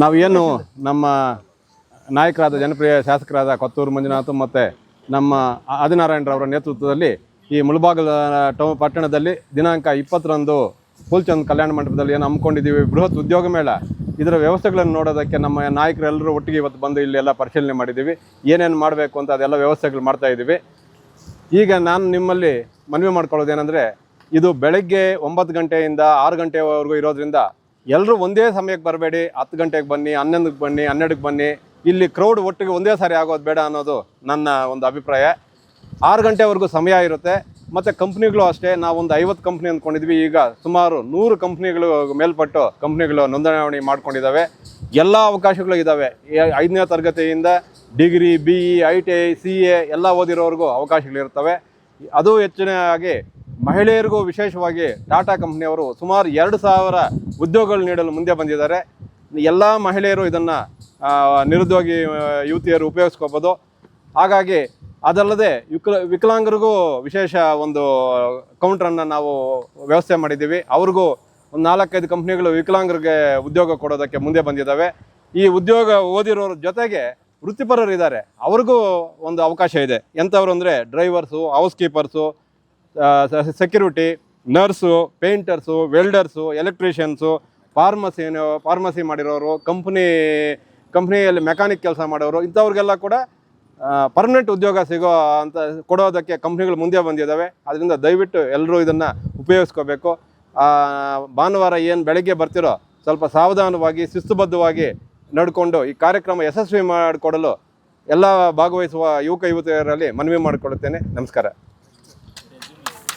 ನಾವೇನು ನಮ್ಮ ನಾಯಕರಾದ ಜನಪ್ರಿಯ ಶಾಸಕರಾದ ಕೊತ್ತೂರು ಮಂಜುನಾಥ್ ಮತ್ತು ನಮ್ಮ ಆದಿನಾರಾಯಣರವರ ನೇತೃತ್ವದಲ್ಲಿ ಈ ಮುಳಬಾಗಲ ಟೌನ್ ಪಟ್ಟಣದಲ್ಲಿ ದಿನಾಂಕ ಇಪ್ಪತ್ತರಂದು ಫುಲ್ಚಂದ್ ಕಲ್ಯಾಣ ಮಂಟಪದಲ್ಲಿ ಏನು ಹಮ್ಮಿಕೊಂಡಿದ್ದೀವಿ. ಬೃಹತ್ ಉದ್ಯೋಗ ಮೇಳ. ಇದರ ವ್ಯವಸ್ಥೆಗಳನ್ನು ನೋಡೋದಕ್ಕೆ ನಮ್ಮ ನಾಯಕರೆಲ್ಲರೂ ಒಟ್ಟಿಗೆ ಇವತ್ತು ಬಂದು ಇಲ್ಲಿ ಎಲ್ಲ ಪರಿಶೀಲನೆ ಮಾಡಿದ್ದೀವಿ. ಏನೇನು ಮಾಡಬೇಕು ಅಂತ ಅದೆಲ್ಲ ವ್ಯವಸ್ಥೆಗಳು ಮಾಡ್ತಾ ಇದ್ದೀವಿ. ಈಗ ನಾನು ನಿಮ್ಮಲ್ಲಿ ಮನವಿ ಮಾಡ್ಕೊಳ್ಳೋದೇನೆಂದರೆ, ಇದು ಬೆಳಗ್ಗೆ ಒಂಬತ್ತು ಗಂಟೆಯಿಂದ ಆರು ಗಂಟೆವರೆಗೂ ಇರೋದ್ರಿಂದ ಎಲ್ಲರೂ ಒಂದೇ ಸಮಯಕ್ಕೆ ಬರಬೇಡಿ. ಹತ್ತು ಗಂಟೆಗೆ ಬನ್ನಿ, ಹನ್ನೊಂದಕ್ಕೆ ಬನ್ನಿ, ಹನ್ನೆರಡಕ್ಕೆ ಬನ್ನಿ. ಇಲ್ಲಿ ಕ್ರೌಡ್ ಒಟ್ಟಿಗೆ ಒಂದೇ ಸಾರಿ ಆಗೋದು ಬೇಡ ಅನ್ನೋದು ನನ್ನ ಒಂದು ಅಭಿಪ್ರಾಯ. ಆರು ಗಂಟೆವರೆಗೂ ಸಮಯ ಇರುತ್ತೆ. ಮತ್ತು ಕಂಪ್ನಿಗಳು ಅಷ್ಟೇ. ನಾವೊಂದು ಐವತ್ತು ಕಂಪ್ನಿ ಅಂದ್ಕೊಂಡಿದ್ವಿ. ಈಗ ಸುಮಾರು ನೂರು ಕಂಪ್ನಿಗಳು ಮೇಲ್ಪಟ್ಟು ಕಂಪ್ನಿಗಳು ನೋಂದಣಿ ಮಾಡ್ಕೊಂಡಿದ್ದಾವೆ ಎಲ್ಲ ಅವಕಾಶಗಳು ಇದ್ದಾವೆ ಐದನೇ ತರಗತಿಯಿಂದ degree B E I T I C A ಎಲ್ಲ ಓದಿರೋವರೆಗೂ ಅವಕಾಶಗಳಿರ್ತವೆ ಅದು ಹೆಚ್ಚಿನಾಗಿ ಮಹಿಳೆಯರಿಗೂ ವಿಶೇಷವಾಗಿ ಟಾಟಾ ಕಂಪ್ನಿಯವರು ಸುಮಾರು ಎರಡು ಸಾವಿರ ಉದ್ಯೋಗಗಳು ನೀಡಲು ಮುಂದೆ ಬಂದಿದ್ದಾರೆ. ಎಲ್ಲ ಮಹಿಳೆಯರು ಇದನ್ನು ನಿರುದ್ಯೋಗಿ ಯುವತಿಯರು ಉಪಯೋಗಿಸ್ಕೋಬೋದು. ಹಾಗಾಗಿ ಅದಲ್ಲದೆ ವಿಕಲ, ವಿಕಲಾಂಗರಿಗೂ ವಿಶೇಷ ಒಂದು ಕೌಂಟ್ರನ್ನು ನಾವು ವ್ಯವಸ್ಥೆ ಮಾಡಿದ್ದೀವಿ. ಅವ್ರಿಗೂ ಒಂದು ನಾಲ್ಕೈದು ಕಂಪ್ನಿಗಳು ವಿಕಲಾಂಗರಿಗೆ ಉದ್ಯೋಗ ಕೊಡೋದಕ್ಕೆ ಮುಂದೆ ಬಂದಿದ್ದಾವೆ. ಈ ಉದ್ಯೋಗ ಓದಿರೋರ ಜೊತೆಗೆ ವೃತ್ತಿಪರರು ಇದ್ದಾರೆ ಅವ್ರಿಗೂ ಒಂದು ಅವಕಾಶ ಇದೆ. ಎಂಥವ್ರು ಅಂದರೆ drivers house keepers security nurse painters welders electricians pharmacy pharmacy ಮಾಡಿರೋರು ಕಂಪ್ನಿ ಕಂಪ್ನಿಯಲ್ಲಿ ಮೆಕ್ಯಾನಿಕ್ ಕೆಲಸ ಮಾಡೋರು, ಇಂಥವ್ರಿಗೆಲ್ಲ ಕೂಡ ಪರ್ಮನೆಂಟ್ ಉದ್ಯೋಗ ಸಿಗೋ ಅಂತ ಕೊಡೋದಕ್ಕೆ ಕಂಪ್ನಿಗಳು ಮುಂದೆ ಬಂದಿದ್ದಾವೆ. ಅದರಿಂದ ದಯವಿಟ್ಟು ಎಲ್ಲರೂ ಇದನ್ನು ಉಪಯೋಗಿಸ್ಕೋಬೇಕು. ಭಾನುವಾರ ಏನು ಬೆಳಗ್ಗೆ ಬರ್ತಿರೋ, ಸ್ವಲ್ಪ ಸಾವಧಾನವಾಗಿ, ಶಿಸ್ತುಬದ್ಧವಾಗಿ ನಡ್ಕೊಂಡು ಈ ಕಾರ್ಯಕ್ರಮ ಯಶಸ್ವಿ ಮಾಡಿಕೊಡಲು ಎಲ್ಲ ಭಾಗವಹಿಸುವ ಯುವಕ, ಯುವತಿಯರಲ್ಲಿ ಮನವಿ ಮಾಡಿಕೊಳ್ಳುತ್ತೇನೆ. ನಮಸ್ಕಾರ.